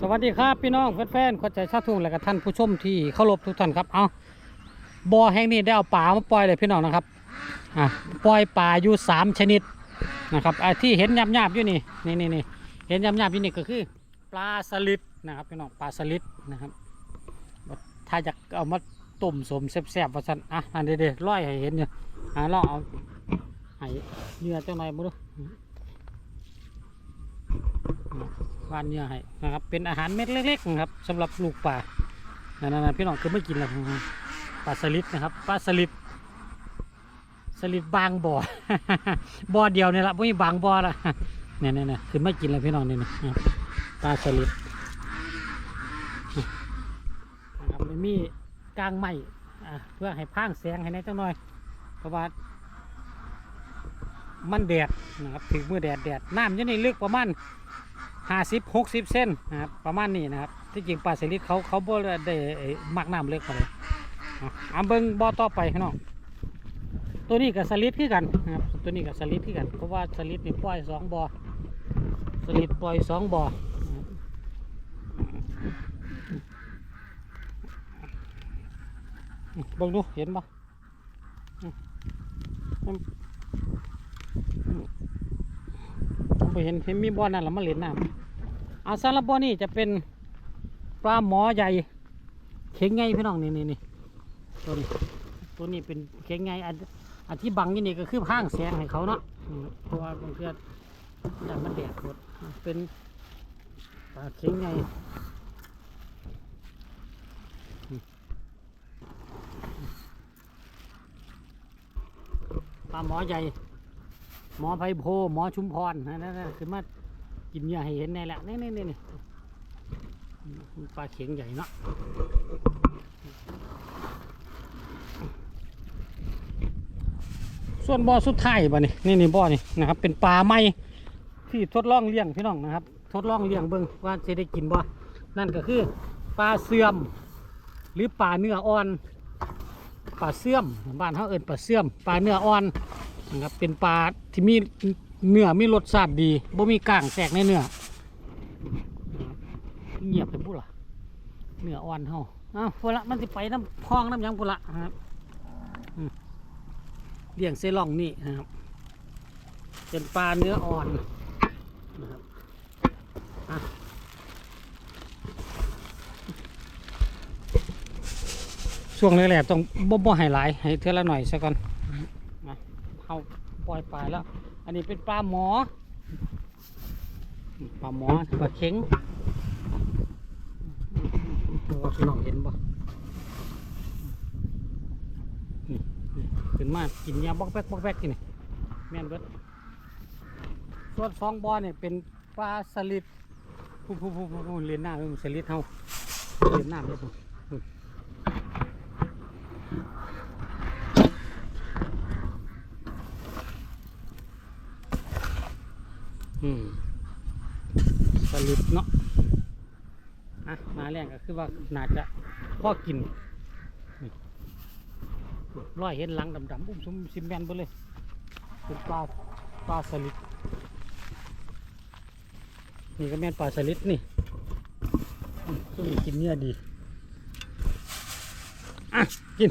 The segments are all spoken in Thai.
สวัสดีครับพี่น้องแฟนๆขวัญใจชาติทุ่งและก็ท่านผู้ชมที่เคารพทุกท่านครับเอาบ่อแห่งนี้ได้เอาปลามาปล่อยเลยพี่น้องนะครับอะปล่อยปลาอยู่สามชนิดนะครับอะที่เห็นหยาบๆอยู่นี่นี่นี่นี่เห็นหยาบๆอยู่นี่ก็คือ ปลาสลิดนะครับพี่น้องปลาสลิดนะครับถ้าอยากเอามาต้มสมแซ่บๆว่าสันอะอันเด็ดๆร้อยให้เห็นอยู่อะลองเอาให้เนื้อเจังหน่อยมาดู วานเนื้อให้นะครับ เป็นอาหารเม็ดเล็กๆนะครับสำหรับลูกป่านั่นๆพี่น้องคือไม่กินหรอกปลาสลิดนะครับปลาสลิดสลิดบางบ่อ บ่อเดียวเนี่ยละไม่บางบ่อละเนี่ยเนี่ยคือไม่กินเลยพี่น้องนี่นะปลาสลิดนะครับมีกลางไม้อ่เพื่อให้พ่างแสงให้ในจังหน่อย เพราะว่ามันแดดนะครับถึงมือแดดแดดน้ำยู่ในลึกประมาณ ห้าสิบหกสิบเซนนะครับประมาณนี้นะครับที่จริงปลาสลิดเขาเขาบ่ได้มักน้ำเล็กกว่าเลยอะอะเบิ้งบ่อต่อไปพี่น้องตัวนี้กับสลิดคือกันนะครับตัวนี้กับสลิดคือกันเพราะว่าสลิดนี่ปล่อยสองบ่อสลิดปล่อยสองบ่อเบิ่งดูเห็นปะอืมอืมอืม ผมเห็นเห็นมีบ่อนั่นแล้วมาเล่นน้ำอาสารบบ่อนี่จะเป็นปลาหมอใหญ่เข็งไงพี่น้องนี่นี่นี่ตัวนี้ตัวนี้เป็นเข็งไงอันอันที่บังนี่นี่ก็คือห้างแสงให้เขาเนาะเพราะว่าบางเทื่อแต่มันแดดหมดเป็นปลาเข็งไงปลาหมอใหญ่ หมอไพโพหมอชุมพรนั่นนั่นคือมากินเนื้อให้เห็นนี่แหละนี่นี่นี่นี่ปลาเข็งใหญ่เนาะส่วนบ่อสุดท้ายบ่นี่นี่นี่บ่อนี่นะครับ เป็นปลาไม้ที่ทดลองเลี้ยงพี่น้องนะครับ ทดลองเลี้ยงเบิ่งว่าจะได้กินบ่นั่นก็คือปลาเสื่อม หรือปลาเนื้ออ่อนปลาเสื่อมบ้านเขาเอิ้นปลาเสื่อมปลาเนื้ออ่อน นะครับเป็นปลาที่มีเนื้อมีรสชาติดีบ่มีก้างแทรกในเนื้อเงียบเป็นผู้ล่ะเนื้ออ่อนเฮาอ้าวพุ่นละมันสิไปน้ำคลองน้ำยังพุ่นละครับเลี้ยงเซล่องนี่นะครับ เป็นปลาเนื้ออ่อนนะครับช่วงแรกๆต้องบ่บ่ให้หลายให้เท่าละหน่อยซะก่อน ปล่อยปลาแล้ว อันนี้เป็นปลาหมอ ปลาหมอปลาเข็งว่าพี่น้องเห็นบ่นี่ขึ้นมากินยาบอกแบกบอกแบกกินนี่แม่นเบิดส่วนสองบอเนี่ยเป็นปลาสลิดผู้ผู้ผู้ผู้เรียนหน้าเรื่องสลิดเฮาเรียนหน้าเลยพุ่น อืมสลิดเนาะอะมาแรงก็คือว่าน่าจะพอกินร้อยเห็นหลังดำๆอุ้มซุมซิมแมนไปเลยเป็นปลาปลาสลิดนี่ก็แม่นปลาสลิดนี่ซุ่มกินเนื้อดีอะกิน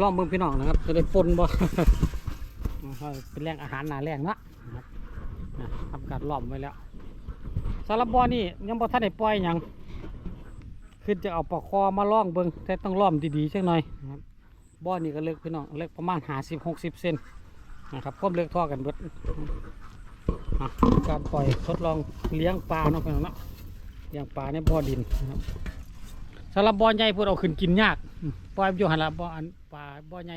ลองเบิ่งพี่น้องนะครับ จะได้ปนบ่เป็นแรงอาหารหนาแรงนะนะครับนะทำการล้อมไว้แล้วสารบบ่อนี่ยังบ่ทันได้ปล่อยหยังคือจะเอาปลอกคอมาล่องเบิ่งแต่ต้องล้อมดีๆสักหน่อยนะครับบ่อนี่ก็เล็กพี่น้องเล็กประมาณ50 60เซนนะครับความเล็กท่อกันเบิดอะการปล่อยทดลองเลี้ยงปลาเนาะพี่น้องเนาะเลี้ยงปลาในบ่อดินนะครับสารบบอใหญ่พูดเอาขึ้นกินยาก ปล่อยอยู่หันละบ่ออันปลาบ่อใหญ่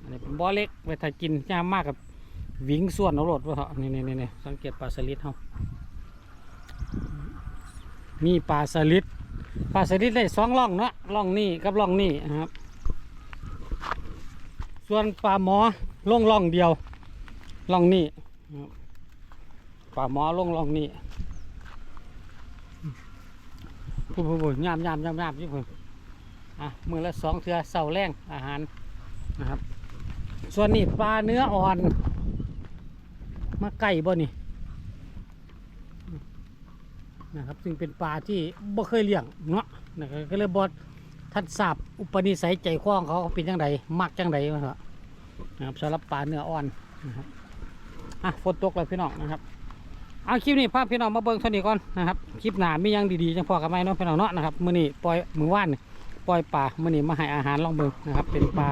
อันนี้เป็นบ่อเล็กไว้ถ้ากินยามมากกับวิ่งส่วนเอารถว่าเถอะนี่นี่นี่สังเกตปลาสลิดเฮามีปลาสลิดปลาสลิดได้สองร่องเนาะร่องนี่กับร่องนี่นะครับ ส่วนปลาหมอลงร่องเดียวร่องนี่ปลาหมอลงร่องนี่พูดพูดพูดยามยามยามยามยี่ปุ่น อะมือละสองเทือเสาแรงอาหารนะครับ ส่วนนี้ปลาเนื้ออ่อน มาใกล้บ่นี่นะครับ ซึ่งเป็นปลาที่บ่เคยเลี้ยงเนาะนะครับก็เลยบอท่านทราบอุปนิสัยใจคว้องเขาเป็นจังไดมักจังไดวะครับนะครับสำหรับปลาเนื้ออ่อนนะครับอะฝนตกแล้วพี่น้องนะครับเอาคลิปนี้พาพพี่น้องมาเบิ่งเท่านี้ก่อนนะครับคลิปหนามียังดีๆจังพอกันไหมเนาะพี่น้องเนาะนะครับมือนี้ปล่อยมือว่านน ปล่อยปลามื้อนี้มาให้อาหารลองเบิ่งนะครับ เป็นปลา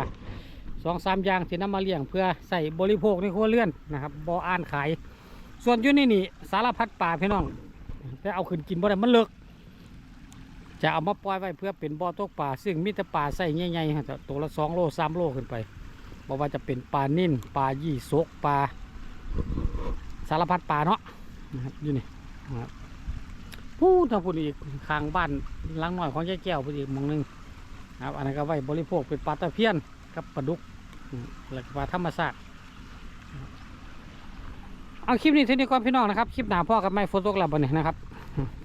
สองสามอย่างที่นำมาเลี้ยงเพื่อใส่บริโภคในครัวเรือนนะครับบ่ออ่านขาย ส่วนอยู่นี่นี่สารพัดปลาพี่น้องแต่เอาขึ้นกินบ่ได้มันเลิกจะเอามาปล่อยไว้เพื่อเป็นบ่อตกปลาซึ่งมีแต่ปลาใส่ใหญ่ๆฮะตัวละสองโลสามโลขึ้นไปบ่ว่าจะเป็นปลานิ่นปลายี่สกปลาสารพัดปลาเนาะนะครับอยู่นี่นะครับพูดทางพูดอีกข้างบ้านหลังหน่อยของแก้วพูดอีกมองหนึง ครับอันนั้นก็ไว้บริโภคเป็นปลาตะเพียนกับปลาดุกอืมแล้วก็ปลาธรรมชาสติเอาคลิปนี้เท่านี้ก่อนพี่น้องนะครับ คลิปหน้าพ่อกับไม่โฟโต้กลับวันนี้นะครับ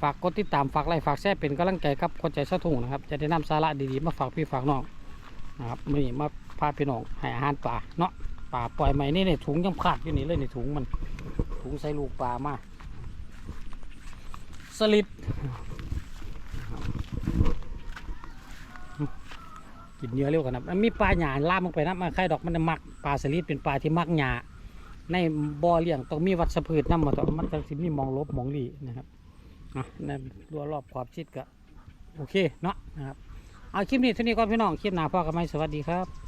ฝากกดติดตามฝากไลค์ฝากแชร์เป็นกำลังใจครับคนใจสะทุ่งนะครับ จะได้นำสาระดีๆมาฝากพี่ฝากน้องนะครับมื่อนี้มาพาพี่น้องให้อาหารปลาเนาะปลาปล่อยใหม่นี่ในถุงยังขาดอยู่นี่เลยในถุงมันถุงใส่ลูกปลามาสลิด กินเนื้อเร็วกันนะมันมีปลาหยาล่ามลงไปนะมันใครดอกมันมักปลาสลิดเป็นปลาที่มักหยาในบ่อเลี้ยงต้องมีวัชพืชน้ำมาต่อมันจะสิมีมองลบมองหลีนะครับอะนั่นรัวรอบขอบชิดก็โอเคเนาะนะครับเอาคลิปนี้เท่านี้ก่อนพี่น้องคลิปหน้าพ่อกันไหมสวัสดีครับ